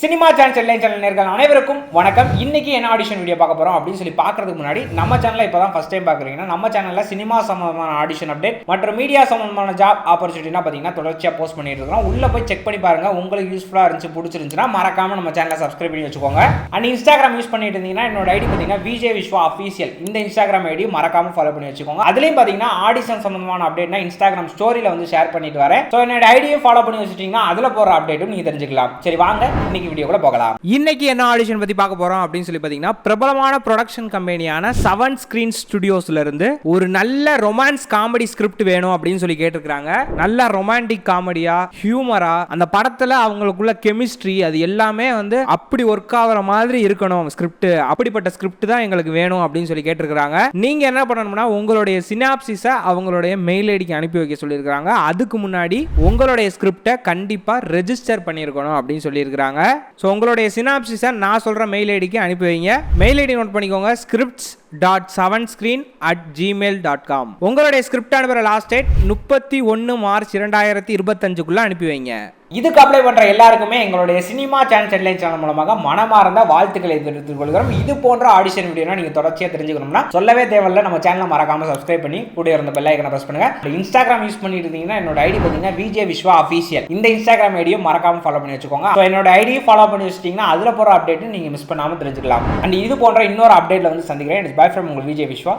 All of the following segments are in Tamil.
சினிமா சேனல் செல்லை சேனல் நேர்கள் அனைவருக்கும் வணக்கம். இன்னைக்கு என்ன ஆடிஷன் வீடியோ பார்க்க போறோம் அப்படின்னு சொல்லி பார்க்கறதுக்கு முன்னாடி நம்ம சேனலில் இப்போ தான் ஃபஸ்ட் டைம் பார்க்குறீங்கன்னா நம்ம சேனலில் சினிமா சம்பந்தமான ஆடிஷன் அப்டேட் மற்றும் மீடியா சம்பந்தமான ஜாப் ஆப்பர்ச்சுனிட்டினா பார்த்தீங்கன்னா தொடர்ச்சியாக போஸ்ட் பண்ணிட்டு இருக்கோம் உள்ள போய் செக் பண்ணி பாருங்க. உங்களுக்கு யூஸ்ஃபுல்லாக இருந்துச்சு பிடிச்சிருந்துச்சுன்னா மறக்காம நம்ம சேனலை சப்ஸ்கிரைப் பண்ணி வச்சுக்கோங்க. அண்ட் இன்ஸ்டாகிராம் யூஸ் பண்ணிட்டு இருந்தீங்கன்னா என்னோட ஐடி பார்த்தீங்கன்னா விஜய் விஸ்வா அஃபீஷியல் இந்த இன்ஸ்டாகிராம் ஐடி மறக்காம ஃபாலோ பண்ணி வச்சுக்கோங்க. அதுலேயும் பார்த்தீங்கன்னா ஆடிஷன் சம்பந்தமான அப்டேட்னா இன்ஸ்டாகிராம் ஸ்டோரியில் வந்து ஷேர் பண்ணிட்டு வரேன். ஸோ என்னோட ஐடியும் ஃபாலோ பண்ணி வச்சுட்டீங்கன்னா அதில் போகிற அப்டேட்டும் நீங்கள் தெரிஞ்சுக்கலாம். சரி வாங்க. இன்னைக்கு வீடியோக்குள்ள போகலாம். இன்னைக்கு என்ன ஆடிஷன் பற்றி பார்க்க போகிறோம் அப்படின்னு சொல்லி பார்த்தீங்கன்னா பிரபலமான ப்ரொடக்ஷன் கம்பெனியான செவன் ஸ்க்ரீன் ஸ்டுடியோஸ்ல இருந்து ஒரு நல்ல ரொமான்ஸ் காமெடி ஸ்கிரிப்ட் வேணும் அப்படின்னு சொல்லி கேட்டிருக்காங்க நல்ல ரொமான்டிக் காமெடியா ஹியூமரா அந்த படத்துல அவங்களுக்குள்ள கெமிஸ்ட்ரி அது எல்லாமே வந்து அப்படி ஒர்க் ஆகுற மாதிரி இருக்கணும் ஸ்கிரிப்ட் அப்படிப்பட்ட ஸ்கிரிப்ட் தான் எங்களுக்கு வேணும் அப்படின்னு சொல்லி கேட்டிருக்காங்க நீங்க என்ன பண்ணணும்னா உங்களுடைய சினாப்சிஸை அவங்களுடைய மெயில் ஐடிக்கு அனுப்பி வைக்க சொல்லியிருக்காங்க அதுக்கு முன்னாடி உங்களுடைய ஸ்கிரிப்டை கண்டிப்பாக ரெஜிஸ்டர் பண்ணியிருக்கணும் அப்படின்னு சொல்லியிருக்காங்க ஸோ உங்களுடைய சினாப்சிஸை நான் சொல்கிற மெயில் ஐடிக்கு அனுப்பி வைங்க. மெயில் ஐடி நோட் பண்ணிக்கோங்க. Scripts dot seven screen at Gmail dot com உங்களுடைய ஸ்கிரிப்ட் அனுப்புகிற லாஸ்ட் டேட் முப்பத்தி ஒன்று மார்ச் இரண்டாயிரத்தி இருபத்தஞ்சுக்குள்ளே அனுப்பி வைங்க. இதுக்கு அப்ளை பண்ணுற எல்லாருக்குமே எங்களுடைய சினிமா சேனல் செட்லைன் சேனல் மூலமாக மனமார்ந்த வாழ்த்துக்களை தெரிவித்துக் கொள்கிறோம். இது போன்ற ஆடிஷன் வீடியோனா நீங்கள் தொடர்ச்சியாக தெரிஞ்சுக்கணும்னா சொல்லவே தேவையில்ல. நம்ம சேனலை மறக்காம சப்ஸ்கிரைப் பண்ணி கூட இருந்த பெல் ஐக்கனை ப்ரெஸ் பண்ணுங்க. இன்ஸ்டாகிராம் யூஸ் பண்ணிட்டு இருந்தீங்கன்னா என்னோட ஐடி பார்த்தீங்கன்னா விஜய் விஸ்வா அஃபீஷியல் இந்த இன்ஸ்டாகிராம் ஐடியும் மறக்காம ஃபாலோ பண்ணி வச்சுக்கோங்க. ஸோ என்னோட ஐடியும் ஃபாலோ பண்ணி வச்சிட்டிங்கன்னா அதில் போகிற அப்டேட்டும் நீங்கள் மிஸ் பண்ணாமல் தெரிஞ்சுக்கலாம். அண்ட் இது போன்ற இன்னொரு அப்டேட்டில் வந்து சந்திக்கிறேன். இட்ஸ் பை ஃப்ரம் உங்கள் விஜய் விஸ்வா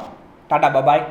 டாடா பபாய்